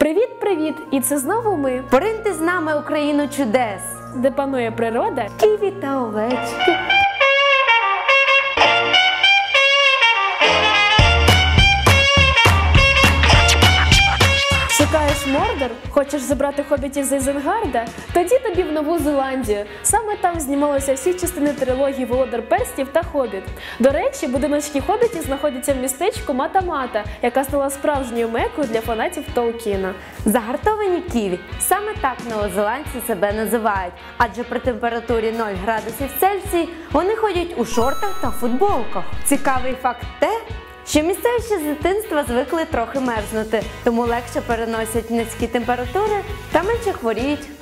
Привіт-привіт! І це знову ми, Пориньте з нами Україну чудес, де панує природа. ківі та овечки. Мордор? Хочеш забрати хобітів з Ізенгарда? Тоді тобі в Нову Зеландію. Саме там знімалися всі частини трилогії Володар Перстів та Хобіт. До речі, будиночки хобітів знаходяться в містечку Мата-Мата, яка стала справжньою мекою для фанатів Толкіна. Загартовані ківі. Саме так новозеландці себе називають, адже при температурі 0 градусів Цельсії вони ходять у шортах та футболках. Цікавий факт те, що місцеві ще з дитинства звикли трохи мерзнути, тому легше переносять низькі температури та менше хворіють.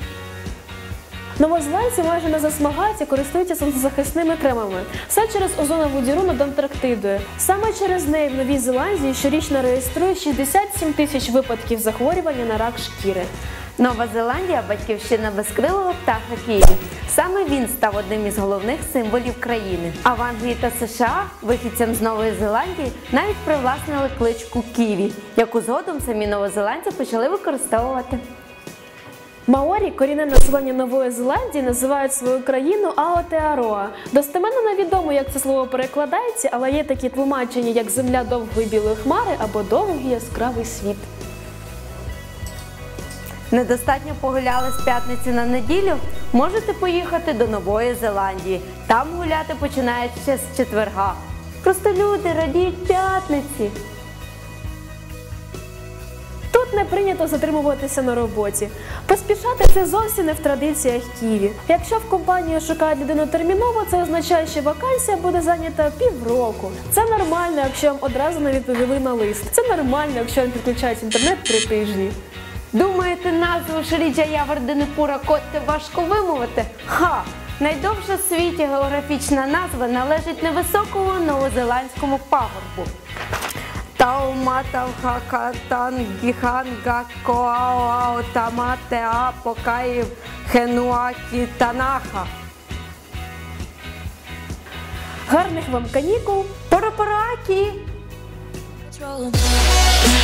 Новозеландці майже не засмагають і користуються сонцезахисними кремами. Все через озонову діру над Антарктидою. Саме через неї в Новій Зеландії щорічно реєструє 67 тисяч випадків захворювання на рак шкіри. Нова Зеландія батьківщина безкрилого птаха Ківі. Саме він став одним із головних символів країни. А в Англії та США вихідцям з Нової Зеландії навіть привласнили кличку Ківі, яку згодом самі новозеландці почали використовувати. Маорі, корінне населення Нової Зеландії, називають свою країну Аотеароа. Достеменно невідомо, як це слово перекладається, але є такі тлумачення, як земля довгої білої хмари або довгий яскравий світ. Недостатньо погуляли з п'ятниці на неділю. Можете поїхати до Нової Зеландії. Там гуляти починають ще з четверга. Просто люди радіють п'ятниці. Тут не прийнято затримуватися на роботі. Поспішати це зовсім не в традиціях Ківі. Якщо в компанії шукають людину терміново, це означає, що вакансія буде зайнята півроку. Це нормально, якщо вам одразу не відповіли на лист. Це нормально, якщо вам підключають інтернет три тижні. Думаєте, назву Шріджа Яверденепура Котте важко вимовити? Ха! Найдовша в світі географічна назва належить невисокому новозеландському пагорбу. Тауматавхакатангіхангакоаотаматеа Хенуакі-Танаха. Гарних вам канікул! Порапаракі! Control.